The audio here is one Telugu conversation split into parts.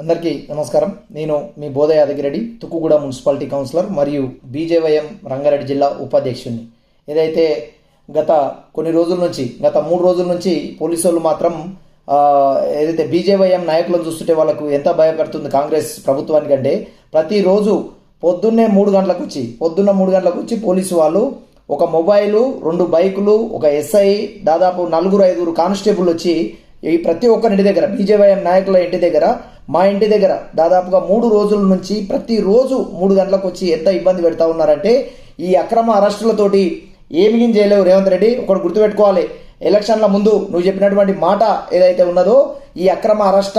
అందరికీ నమస్కారం. నేను మీ బోధ యాదగిరెడ్డి తుక్కుగూడ మున్సిపాలిటీ కౌన్సిలర్ మరియు బీజేవైఎం రంగారెడ్డి జిల్లా ఉపాధ్యక్షుడిని ఏదైతే గత కొన్ని రోజుల నుంచి గత మూడు రోజుల నుంచి పోలీసు వాళ్ళు మాత్రం ఏదైతే బీజేవైఎం నాయకులను చూస్తుంటే వాళ్ళకు ఎంత భయపెడుతుంది కాంగ్రెస్ ప్రభుత్వానికి అంటే ప్రతిరోజు పొద్దున్నే మూడు గంటలకు వచ్చి పొద్దున్న మూడు గంటలకు వచ్చి పోలీసు వాళ్ళు ఒక మొబైలు రెండు బైకులు ఒక ఎస్ఐ దాదాపు నలుగురు ఐదుగురు కానిస్టేబుల్ వచ్చి ఈ ప్రతి ఒక్కరింటి దగ్గర బీజేవైఎం నాయకుల ఇంటి దగ్గర మా ఇంటి దగ్గర దాదాపుగా మూడు రోజుల నుంచి ప్రతిరోజు మూడు గంటలకు వచ్చి ఎంత ఇబ్బంది పెడతా ఉన్నారంటే ఈ అక్రమ అరెస్టులతోటి ఏమి చేయలేవు రేవంత్ రెడ్డి. ఒకటి గుర్తుపెట్టుకోవాలి. ఎలక్షన్ల ముందు నువ్వు చెప్పినటువంటి మాట ఏదైతే ఉన్నదో ఈ అక్రమ అరెస్ట్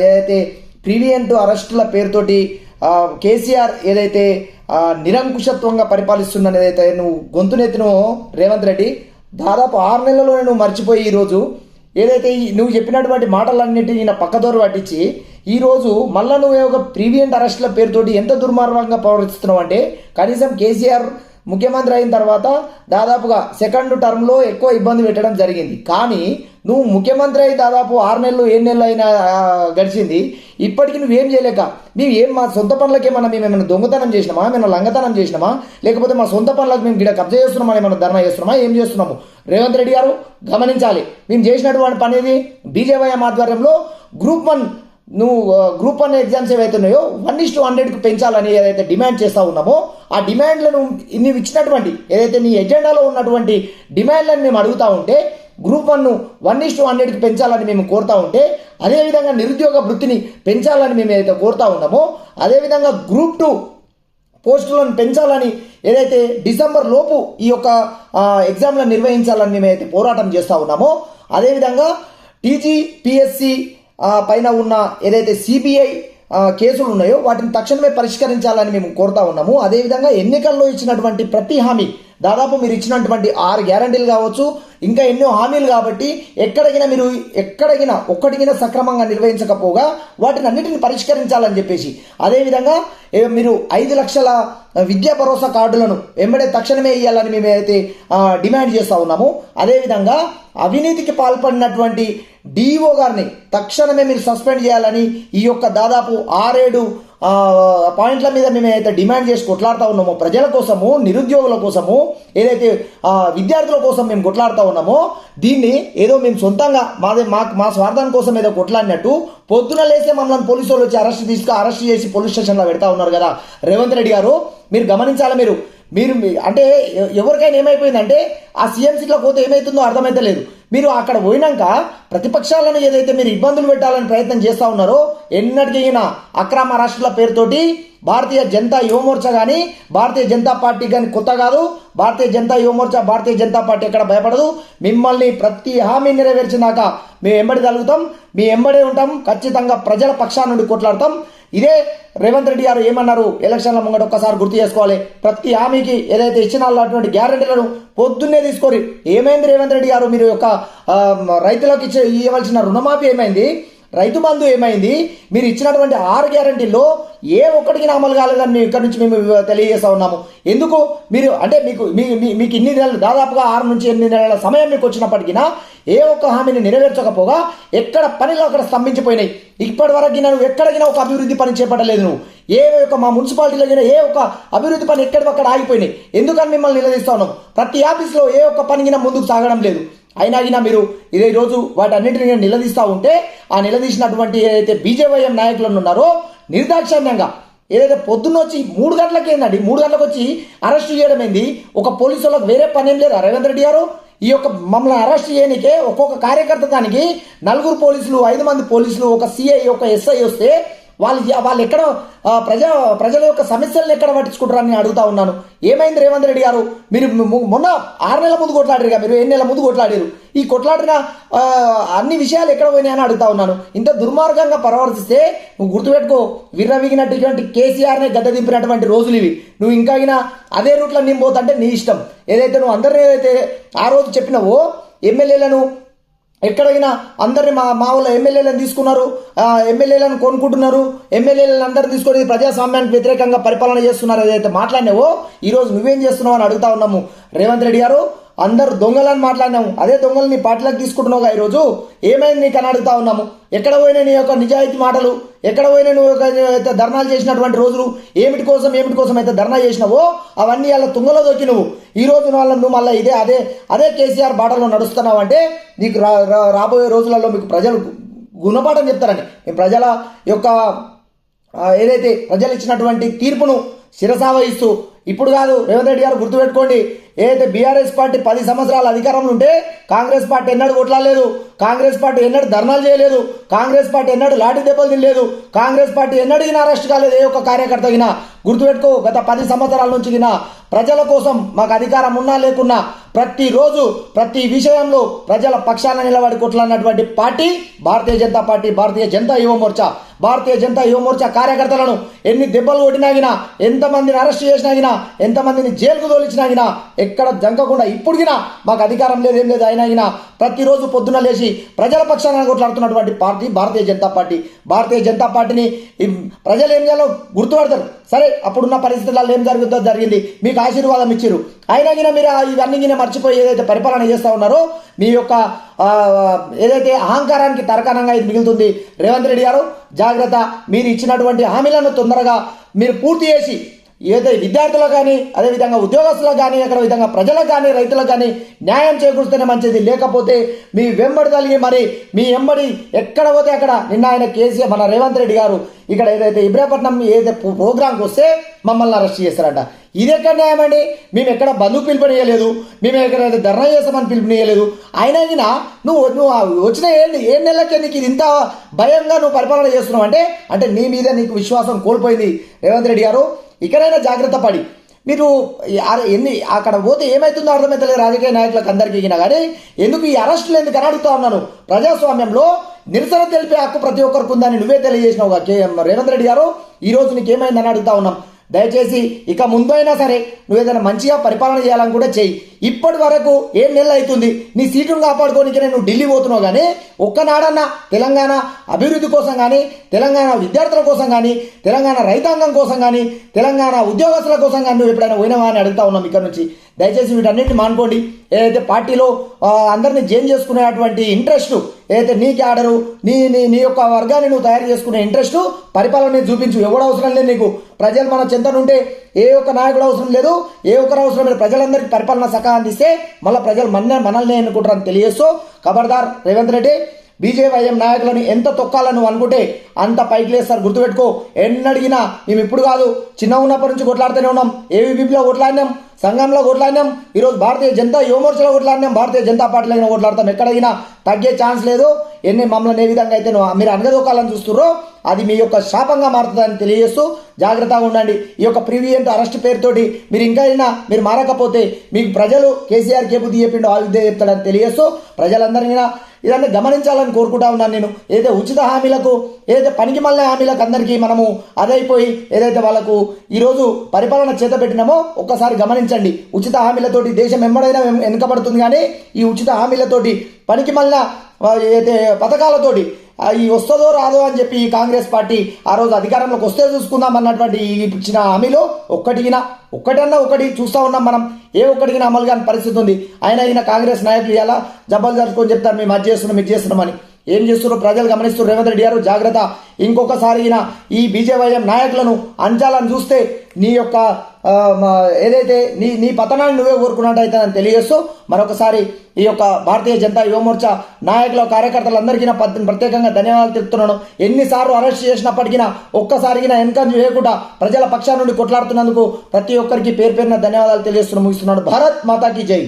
ఏదైతే ప్రీవియంట్ అరెస్టుల పేరుతోటి కేసీఆర్ ఏదైతే నిరంకుశత్వంగా పరిపాలిస్తుందని ఏదైతే నువ్వు గొంతునెత్తినో రేవంత్ రెడ్డి దాదాపు ఆరు నెలల్లోనే నువ్వు మర్చిపోయి ఈరోజు ఏదైతే ఈ నువ్వు చెప్పినటువంటి మాటలన్నిటిని ఈయన పక్కదోరు పట్టించి ఈరోజు మళ్ళా నువ్వు ఒక ప్రీవియంట్ అరెస్ట్ల పేరుతోటి ఎంత దుర్మార్గంగా ప్రవర్తిస్తున్నావు అంటే కనీసం కేసీఆర్ ముఖ్యమంత్రి అయిన తర్వాత దాదాపుగా సెకండ్ టర్మ్లో ఎక్కువ ఇబ్బంది పెట్టడం జరిగింది. కానీ నువ్వు ముఖ్యమంత్రి అయి దాదాపు ఆరు నెలలు ఏడు నెలలు అయినా గడిచింది. ఇప్పటికి నువ్వేం చేయలేక మేము ఏం మా సొంత పనులకే మనం మేము ఏమైనా దొంగతనం చేసినామా? ఏమైనా లంగతనం చేసినామా? లేకపోతే మా సొంత పనులకు మేము గిడ కబ్జా చేస్తున్నామా? ఏమైనా ధర్నా చేస్తున్నామా? ఏం చేస్తున్నాము? రేవంత్ రెడ్డి గారు గమనించాలి. మేము చేసినటువంటి పనేది బీజేవై ఆధ్వర్యంలో గ్రూప్ వన్ నువ్వు గ్రూప్ వన్ ఎగ్జామ్స్ ఏవైతే ఉన్నాయో వన్ ఇస్ టు హండ్రెడ్కి పెంచాలని ఏదైతే డిమాండ్ చేస్తూ ఉన్నామో ఆ డిమాండ్లను నువ్వు ఇచ్చినటువంటి ఏదైతే నీ ఎజెండాలో ఉన్నటువంటి డిమాండ్లను మేము అడుగుతా ఉంటే గ్రూప్ వన్ను వన్ ఇస్ టు హండ్రెడ్కి పెంచాలని మేము కోరుతూ ఉంటే అదేవిధంగా నిరుద్యోగ వృత్తిని పెంచాలని మేము ఏదైతే కోరుతూ ఉన్నామో అదేవిధంగా గ్రూప్ టూ పోస్టులను పెంచాలని ఏదైతే డిసెంబర్ లోపు ఈ యొక్క ఎగ్జామ్లను నిర్వహించాలని మేమైతే పోరాటం చేస్తూ ఉన్నామో అదేవిధంగా టీజీ పిఎస్సి పైన ఉన్న ఏదైతే సిబిఐ కేసులు ఉన్నాయో వాటిని తక్షణమే పరిష్కరించాలని మేము కోరుతా ఉన్నాము. అదేవిధంగా ఎన్నికల్లో ఇచ్చినటువంటి ప్రతి హామీ దాదాపు మీరు ఇచ్చినటువంటి ఆరు గ్యారంటీలు కావచ్చు ఇంకా ఎన్నో హామీలు కాబట్టి ఎక్కడికైనా మీరు ఎక్కడికైనా ఒక్కడికైనా సక్రమంగా నిర్వహించకపోగా వాటిని అన్నిటిని పరిష్కరించాలని చెప్పేసి. అదేవిధంగా మీరు ఐదు లక్షల విద్యా భరోసా కార్డులను వెంబడే తక్షణమే ఇవ్వాలని మేము అయితే డిమాండ్ చేస్తూ ఉన్నాము. అదేవిధంగా అవినీతికి పాల్పడినటువంటి డిఈఓ గారిని తక్షణమే మీరు సస్పెండ్ చేయాలని ఈ యొక్క దాదాపు ఆరేడు పాయింట్ల మీద మేము డిమాండ్ చేసి కొట్లాడుతూ ఉన్నామో ప్రజల కోసము నిరుద్యోగుల కోసము ఏదైతే విద్యార్థుల కోసం మేము కొట్లాడుతూ ఉన్నామో దీన్ని ఏదో మేము సొంతంగా మాదే మా మా స్వార్థం కోసం ఏదో కొట్లాడినట్టు పొద్దున లేసే మమ్మల్ని పోలీసు వాళ్ళు వచ్చి అరెస్ట్ తీసుకు అరెస్ట్ చేసి పోలీస్ స్టేషన్లో పెడతా ఉన్నారు కదా. రేవంత్ రెడ్డి గారు మీరు గమనించాలి మీరు? మీరు మీ- అంటే ఎవరికైనా ఏమైపోయిందంటే ఆ సీఎం సీట్లో పోతే ఏమైతుందో అర్థమైతే లేదు. మీరు అక్కడ పోయినాక ప్రతిపక్షాలను ఏదైతే మీరు ఇబ్బందులు పెట్టాలని ప్రయత్నం చేస్తూ ఉన్నారో ఎన్నటికైనా అక్రమ రాష్ట్రాల పేరుతోటి భారతీయ జనతా యువమోర్చా కానీ భారతీయ జనతా పార్టీ కానీ కొత్త కాదు. భారతీయ జనతా యువమోర్చా భారతీయ జనతా పార్టీ ఎక్కడ భయపడదు. మిమ్మల్ని ప్రతి హామీ నెరవేర్చినాక మేము ఎంబడి కలుగుతాం మీ ఎంబడే ఉంటాం. ఖచ్చితంగా ప్రజల పక్షాన నుండి కొట్లాడతాం. ఇదే రేవంత్ రెడ్డి గారు ఏమన్నారు? ఎలక్షన్ల ముంగట ఒక్కసారి గుర్తు చేసుకోవాలి. ప్రతి హామీకి ఏదైతే ఇచ్చిన అటువంటి గ్యారంటీలను పొద్దున్నే తీసుకోరు. ఏమైంది రేవంత్ రెడ్డి గారు? మీరు యొక్క రైతులకు ఇచ్చే ఇవ్వాల్సిన రుణమాఫీ ఏమైంది? రైతు బంధు ఏమైంది? మీరు ఇచ్చినటువంటి ఆరు గ్యారంటీల్లో ఏ ఒక్కడికి అమలు కాలేదని మేము ఇక్కడ నుంచి మేము తెలియజేస్తా ఉన్నాము. ఎందుకు? మీరు అంటే మీకు మీ- మీ- మీకు ఇన్ని నెలలు దాదాపుగా ఆరు నుంచి ఎనిమిది నెలల సమయం మీకు వచ్చినప్పటికీ ఏ ఒక్క హామీని నెరవేర్చకపోగా ఎక్కడ పనిలో అక్కడ స్తంభించిపోయినాయి. ఇప్పటి వరకు నువ్వు ఎక్కడికైనా ఒక అభివృద్ధి పని చేపట్టలేదు. నువ్వు ఏ ఒక్క మా మున్సిపాలిటీలో అయినా ఏ ఒక్క అభివృద్ధి పని ఎక్కడికక్కడ ఆగిపోయినాయి. ఎందుకని మిమ్మల్ని నిలదీస్తా ఉన్నాం? ప్రతి ఆఫీస్లో ఏ ఒక్క పనికినా ముందుకు సాగడం లేదు. అయినా గినా మీరు ఇదే రోజు వాటన్నిటిని నిలదీస్తూ ఉంటే ఆ నిలదీసినటువంటి ఏదైతే బీజేవైఎం నాయకులను ఉన్నారో నిర్దాక్షిణ్యంగా ఏదైతే పొద్దున్న వచ్చి మూడు గంటలకి ఏందండి? మూడు గంటలకు వచ్చి అరెస్ట్ చేయడం ఏంది? ఒక పోలీసు వాళ్ళకి వేరే పని ఏం లేదా. రేవంత్ రెడ్డి గారు ఈ యొక్క మమ్మల్ని అరెస్ట్ చేయనికే ఒక్కొక్క కార్యకర్త దానికి నలుగురు పోలీసులు ఐదు మంది పోలీసులు ఒక సిఐ ఒక ఎస్ఐ వస్తే వాళ్ళు వాళ్ళు ఎక్కడ ప్రజా ప్రజల యొక్క సమస్యలను ఎక్కడ పట్టించుకుంటారని అడుగుతా ఉన్నాను. ఏమైంది రేవంత్ రెడ్డి గారు? మీరు మొన్న ఆరు నెలల ముందు కొట్లాడారు మీరు ఎన్ని నెలల ముందు కొట్లాడారు. ఈ కొట్లాడిన అన్ని విషయాలు ఎక్కడ పోయినాయని అడుగుతా ఉన్నాను. ఇంత దుర్మార్గంగా పరామర్శిస్తే నువ్వు గుర్తుపెట్టుకో విర్రవిగినటువంటి కేసీఆర్నే గద్ద దింపినటువంటి రోజులు ఇవి. నువ్వు ఇంకా అయినా అదే రూట్లో నేను పోతుంటే నీ ఇష్టం. ఏదైతే నువ్వు అందరినీ ఏదైతే ఆ రోజు చెప్పినావో ఎమ్మెల్యేలను ఎక్కడైనా అందరిని మా మా వాళ్ళ ఎమ్మెల్యేలను తీసుకున్నారు ఎమ్మెల్యేలను కొనుక్కుంటున్నారు ఎమ్మెల్యేలను అందరిని తీసుకొని ప్రజాస్వామ్యానికి వ్యతిరేకంగా పరిపాలన చేస్తున్నారు ఏదైతే మాట్లాడినావో ఈరోజు నువ్వేం చేస్తున్నావు అని అడుగుతా ఉన్నాము. రేవంత్ రెడ్డి గారు అందరు దొంగలని మాట్లాడినాము. అదే దొంగలని పార్టీలకు తీసుకుంటున్నావుగా ఈ రోజు ఏమైంది నీకు అని అడుగుతా ఉన్నాము. ఎక్కడ పోయినా నీ యొక్క నిజాయితీ మాటలు ఎక్కడ పోయినా నువ్వు అయితే ధర్నాలు చేసినటువంటి రోజులు ఏమిటి కోసం ఏమిటి కోసం అయితే ధర్నా చేసినావో అవన్నీ అలా తుంగలో దొక్కి నువ్వు. ఈ రోజు వాళ్ళ నువ్వు మళ్ళీ ఇదే అదే అదే కేసీఆర్ బాటలో నడుస్తున్నావు అంటే నీకు రా రాబోయే రోజులలో మీకు ప్రజలు గుణపాఠం చెప్తారని మీ ప్రజల యొక్క ఏదైతే ప్రజలు ఇచ్చినటువంటి తీర్పును శిరసావహిస్తూ ఇప్పుడు కాదు రేవంత్ రెడ్డి గారు గుర్తుపెట్టుకోండి. ఏదైతే బీఆర్ఎస్ పార్టీ పది సంవత్సరాల అధికారంలో ఉంటే కాంగ్రెస్ పార్టీ ఎన్నడూ కొట్లాలేదు కాంగ్రెస్ పార్టీ ఎన్నడూ ధర్నాలు చేయలేదు. కాంగ్రెస్ పార్టీ ఎన్నడూ లాఠీ దెబ్బలు తినలేదు. కాంగ్రెస్ పార్టీ ఎన్నడిగినా అరెస్ట్ కాలేదు. ఏ ఒక్క కార్యకర్త అయినా గుర్తుపెట్టుకో గత పది సంవత్సరాల నుంచి గిన ప్రజల కోసం మాకు అధికారం ఉన్నా లేకున్నా ప్రతిరోజు ప్రతి విషయంలో ప్రజల పక్షాన నిలబడి కొట్లాడినటువంటి పార్టీ భారతీయ జనతా పార్టీ భారతీయ జనతా యువ మోర్చా భారతీయ జనతా యువ మోర్చా కార్యకర్తలను ఎన్ని దెబ్బలు కొట్టినాగినా ఎంతమందిని అరెస్ట్ చేసినాగినా ఎంతమందిని జైలుకు తోలిచినాగినా ఎక్కడ జంకకుండా ఇప్పుడుగినా మాకు అధికారం లేదు ఏం లేదు. అయినాగినా ప్రతిరోజు పొద్దున లేచి ప్రజల పక్షాన కొట్లాడుతున్నటువంటి పార్టీ భారతీయ జనతా పార్టీ. భారతీయ జనతా పార్టీని ప్రజలు ఏం చేయాలో గుర్తుపడతారు. సరే అప్పుడున్న పరిస్థితుల్లో ఏం జరుగుతుందో జరిగింది. మీకు ఆశీర్వాదం ఇచ్చారు అయినా గిన మీరు ఇవన్నీ గిన మర్చిపోయి ఏదైతే పరిపాలన చేస్తూ ఉన్నారో మీ యొక్క ఏదైతే అహంకారానికి తరకాణంగా ఇది మిగులుతుంది రేవంత్ రెడ్డి గారు జాగ్రత్త. మీరు ఇచ్చినటువంటి హామీలను తొందరగా మీరు పూర్తి చేసి ఏదైతే విద్యార్థులకు కానీ అదేవిధంగా ఉద్యోగస్తులకు కానీ అక్కడ విధంగా ప్రజలకు కానీ రైతులకు కానీ న్యాయం చేకూరుస్తేనే మంచిది. లేకపోతే మీ వెంబడి తల్లి మరి మీ వెంబడి ఎక్కడ పోతే అక్కడ నిన్న ఆయన కేసీఆర్ మన రేవంత్ రెడ్డి గారు ఇక్కడ ఏదైతే ఇబ్రాపట్నం ఏదైతే ప్రోగ్రాంకి వస్తే మమ్మల్ని అరెస్ట్ చేస్తారట. ఇది ఎక్కడ న్యాయమండి మేము ఎక్కడ బంధువు పిలుపునియలేదు మేము ఎక్కడ ధర్నా చేస్తామని పిలుపునియలేదు అయినా గిన నువ్వు నువ్వు వచ్చిన ఏడు ఏడు నెలలకే నీకు ఇది ఇంత భయంగా నువ్వు పరిపాలన చేస్తున్నావు అంటే అంటే నీ మీద నీకు విశ్వాసం కోల్పోయింది రేవంత్ రెడ్డి గారు. ఇకనైనా జాగ్రత్త పడి. మీరు ఎన్ని అక్కడ పోతే ఏమవుతుందో అర్థమవుతలేదు రాజకీయ నాయకులకు అందరికీ గిన కానీ ఎందుకు ఈ అరెస్టులు ఎందుకు అని అడుగుతా ఉన్నాను? ప్రజాస్వామ్యంలో నిరసన తెలిపే హక్కు ప్రతి ఒక్కరికి ఉందని నువ్వే తెలియజేసినావు కేఎం రేవంత్ రెడ్డి గారు. ఈ రోజు నీకు ఏమైందని అడుగుతా ఉన్నాం. దయచేసి ఇక ముందు అయినా సరే నువ్వు ఏదైనా మంచిగా పరిపాలన చేయాలని కూడా చెయ్యి ఇప్పటి వరకు ఏం నెలలు అవుతుంది. నీ సీటును కాపాడుకోనికి నేను ఢిల్లీ పోతున్నావు కానీ ఒక్కనాడన్నా తెలంగాణ అభివృద్ధి కోసం కానీ తెలంగాణ విద్యార్థుల కోసం కానీ తెలంగాణ రైతాంగం కోసం కానీ తెలంగాణ ఉద్యోగస్తుల కోసం కానీ నువ్వు ఎప్పుడైనా పోయినావా అని అడుగుతా ఉన్నాం ఇక్కడ నుంచి. దయచేసి వీటన్నిటిని మానుకోండి. ఏదైతే పార్టీలో అందరినీ జైన్ చేసుకునేటువంటి ఇంట్రెస్ట్ ఏదైతే నీ క్యాడరు నీ నీ నీ యొక్క వర్గాన్ని నువ్వు తయారు చేసుకునే ఇంట్రెస్ట్ పరిపాలన మీద చూపించు. ఎవడు అవసరం లేదు నీకు. ప్రజలు మన చెంతనుంటే ఏ ఒక్క నాయకుడు అవసరం లేదు. ఏ ఒక్కరు అవసరం లేదు. ప్రజలందరికీ పరిపాలన సహా అందిస్తే మళ్ళీ ప్రజలు మన మనల్ని అనుకుంటారని తెలియజేస్తూ ఖబర్దార్ రేవంత్ రెడ్డి. బీజేవైఎం నాయకులను ఎంత తొక్కాలను అనుకుంటే అంత పైకి లేస్తారు గుర్తుపెట్టుకో. ఎన్నడిగినా మేము ఇప్పుడు కాదు చిన్న ఉన్నప్పటి నుంచి కొట్లాడుతూనే ఉన్నాం. ఏవీబీపీలో కొట్లాడినాం సంఘంలో కొట్లాడినాం ఈరోజు భారతీయ జనతా యువమోర్చలో కొట్లాడినాం భారతీయ జనతా పార్టీలో అయినా కొట్లాడతాం. ఎక్కడైనా తగ్గే ఛాన్స్ లేదు. ఎన్ని మమ్మల్ని ఏ విధంగా అయితే మీరు అనగదొక్కాలని చూస్తున్నారో అది మీ యొక్క శాపంగా మారుతుందని తెలియజేస్తూ జాగ్రత్తగా ఉండండి. ఈ యొక్క ప్రివియంట్ అరెస్ట్ పేరుతోటి మీరు ఇంకా అయినా మీరు మారకపోతే మీకు ప్రజలు కేసీఆర్ కేపు బుద్ధి చెప్పిండో ఆ విద్య చెప్తాడని తెలియజేస్తూ ప్రజలందరినీ ఇదంతా గమనించాలని కోరుకుంటా ఉన్నాను నేను. ఏదైతే ఉచిత హామీలకు ఏదైతే పనికి మళ్ళీ హామీలకు అందరికీ మనము అదైపోయి ఏదైతే వాళ్ళకు ఈరోజు పరిపాలన చేత పెట్టినామో ఒక్కసారి గమనించండి. ఉచిత హామీలతోటి దేశం ఎంబడైనా వెనుకబడుతుంది కానీ ఈ ఉచిత హామీలతోటి పనికి మళ్ళా ఏదైతే పథకాలతోటి ఈ వస్తుందో రాదో అని చెప్పి ఈ కాంగ్రెస్ పార్టీ ఆ రోజు అధికారంలోకి వస్తే చూసుకుందాం అన్నటువంటి ఈ ఇచ్చిన హామీలో ఒక్కటిగిన ఒక్కటన్నా ఒకటి చూస్తా ఉన్నాం మనం. ఏ ఒక్కటిగిన అమలు కాని పరిస్థితి ఉంది. అయినా ఈయన కాంగ్రెస్ నాయకులు ఎలా జబ్బలు జరుపుకొని చెప్తారు మేము అది చేస్తున్నాం ఇది చేస్తున్నామని ఏం చేస్తున్నారో ప్రజలు గమనిస్తూ రేవంత్ రెడ్డి గారు జాగ్రత్త. ఇంకొకసారి ఈయన ఈ బీజేవైఎం నాయకులను అంచాలని చూస్తే నీ యొక్క ఏదైతే నీ నీ పతనాన్ని నువ్వే కోరుకున్నట్టయితే అని తెలియజేస్తూ మరొకసారి ఈ యొక్క భారతీయ జనతా యువమోర్చా నాయకుల కార్యకర్తలందరికీ ప్రత్యేకంగా ధన్యవాదాలు తెలుపుతున్నాను. ఎన్నిసార్లు అరెస్ట్ చేసినప్పటికీ ఒక్కసారిగా ఎన్కరేజ్ చేయకుండా ప్రజల పక్షాల నుండి కొట్లాడుతున్నందుకు ప్రతి ఒక్కరికి పేరు పేరున ధన్యవాదాలు తెలియజేస్తున్నాను. ముగిస్తున్నాడు భారత్ మాతాకి జై.